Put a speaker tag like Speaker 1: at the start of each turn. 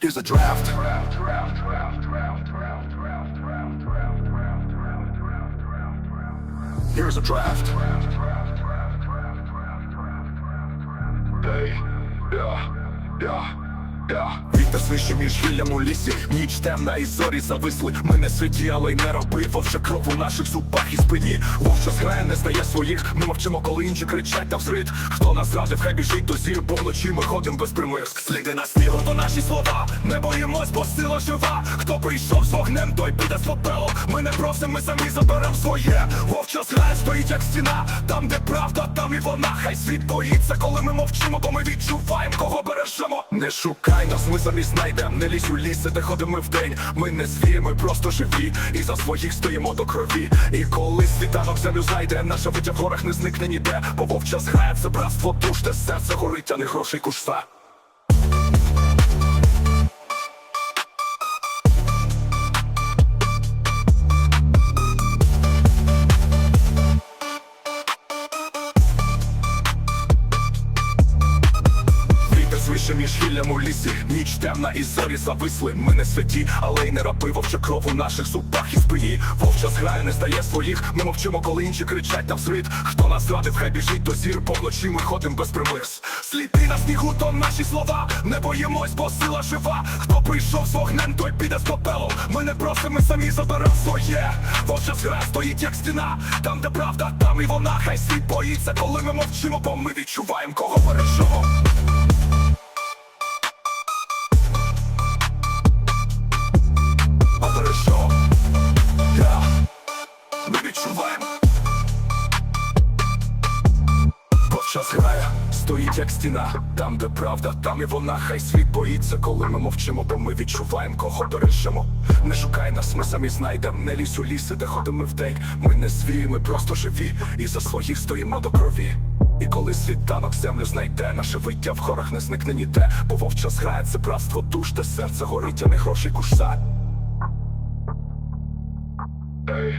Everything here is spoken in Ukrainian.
Speaker 1: There's a draft. draft, draft, draft, draft, draft. Here's a draft. Draft, yeah, yeah, yeah. Вітер свище між гіллям у лісі, ніч темна і зорі зависли. Ми не але й не роби вовча кров у наших зубах і спині. Вовча зграє не стає своїх. Ми мовчимо, коли інші кричать та взрит. Хто нас зрадив, хай біжить до зір, бо вночі ми ходим без примирськ. Сліди на снігу, то наші слова. Не боїмось, бо сила жива. Хто прийшов з вогнем, той піде з попелом. Ми не просимо, ми самі заберем своє. Вовча зграє стоїть як стіна. Там, де правда, там і вона. Хай світ боїться, коли ми мовчимо, бо ми відчуваємо, кого бережемо. Не шукай нас, ми самі знайдем. Не лізь у ліси, де ходимо вдень. Ми не звірі, ми просто живі. І за своїх стоїмо до крові. І коли світанок землю зайде, наша витя в горах не зникне ніде. Бо вовча зграє, це братство душ, де серце горить, а не грошей кушта. Свише між гіллям у лісі, ніч темна і зорі зависли. Ми не святі, але й не раби вовча кров у наших зубах і спині. Вовча зграє, не стає своїх. Ми мовчимо, коли інші кричать на взрит. Хто нас зрадив, хай біжить до зір, бо вночі ми ходим без примирс. Сліди на снігу, то наші слова. Не боїмось, бо сила жива. Хто прийшов з вогнем, той піде з попелом. Ми не просимо, самі заберем своє. Вовча зграє стоїть як стіна. Там, де правда, там і вона. Хай світ боїться, коли ми мовчимо, бо ми відчуваємо, кого бережемо. Ми відчуваємо. Час грає, стоїть як стіна. Там, де правда, там і вона. Хай світ боїться, коли ми мовчимо, бо ми відчуваємо, кого бережемо. Не шукай нас, ми самі знайдем. Не лізь у ліси, де ходимо вдень. Ми не звірі, ми просто живі. І за своїх стоїмо до крові. І коли світанок землю знайде, наше виття в горах не зникне ніде. Бо вовча зграє, це братство душ, де серце горить, а не грошей куша. Ей,